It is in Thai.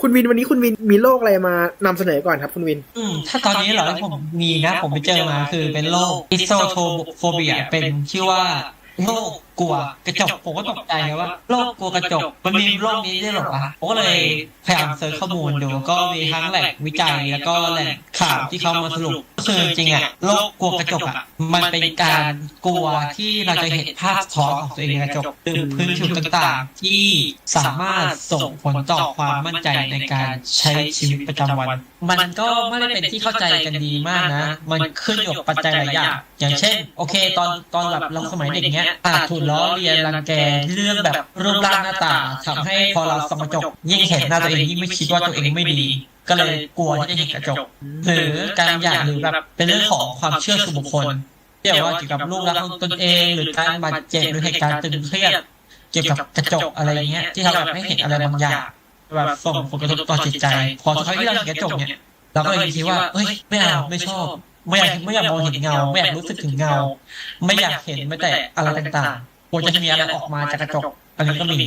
คุณวินวันนี้คุณวินมีโรคอะไรมานำเสนอก่อนครับคุณวิน อืมถ้าตอนนี้เหรอที่ผมมีนะ ผมไปเจอมาคือเป็นโรคอิโซโทโฟเบียเป็นชื่อว่า โรคกลัวกระจกผมก็ตกใจไงว่าโรคกลัวกระจกมันมีโรคนี้ด้วยเหรอวะผมก็เลยพยายามเซิร์ชข้อมูลดูก็มีทั้งแหล่งวิจัยแล้วก็แหล่งข่าวที่เขามาสรุปก็คือจริงๆอะโรคกลัวกระจกอะมันเป็นการกลัวที่เราจะเห็นภาพสะท้อนของตัวเองในกระจกหรือพื้นผิวต่างๆ ที่สามารถส่งผลต่อความมั่นใจในการใช้ชีวิตประจำวัน มันก็ไม่ได้เป็นที่เข้าใจกันดีมากนะ มันขึ้นอยู่กับปัจจัยหลายอย่างอย่างเช่น โอเค ตอนตอนแบบเราสมัยเด็กเนี้ยอาจถูกล้อเลียนรังแกเรื่องแบบรูปร่างหน้าตาทำให้พอเราส่องกระจกยิ่งเห็นหน้าตัวเองยิ่งไม่คิดว่าตัวเองไม่ดี ก็เลยกลัวที่จะเห็นกระจก หรือการอยากหรือแบบเป็นเรื่องของความเชื่อส่วนบุคคลเกี่ยวว่าเกี่ยวกับรูปลักของตนเอง หรือการบาดเจ็บหรือเหตุการณ์ตึงเครียดเกี่ยวกับกระจกอะไรเงี้ยที่ทำแบบให้เห็นอะไรบางอย่างแบบส่งผลกระทบต่อจิตใจ พอทุกครั้งที่เราเห็นกระจกเนี่ยเราก็เลยคิดว่าเอ้ยไม่เอาไม่ชอบ ไม่อยากไม่อยากมองเห็นเงา ไม่อยากรู้สึกถึงเงา ไม่อยากเห็นไม่แต่อะไรต่างๆควรจะมีอะไรออกมาจากกระจกอันนี้ก็มี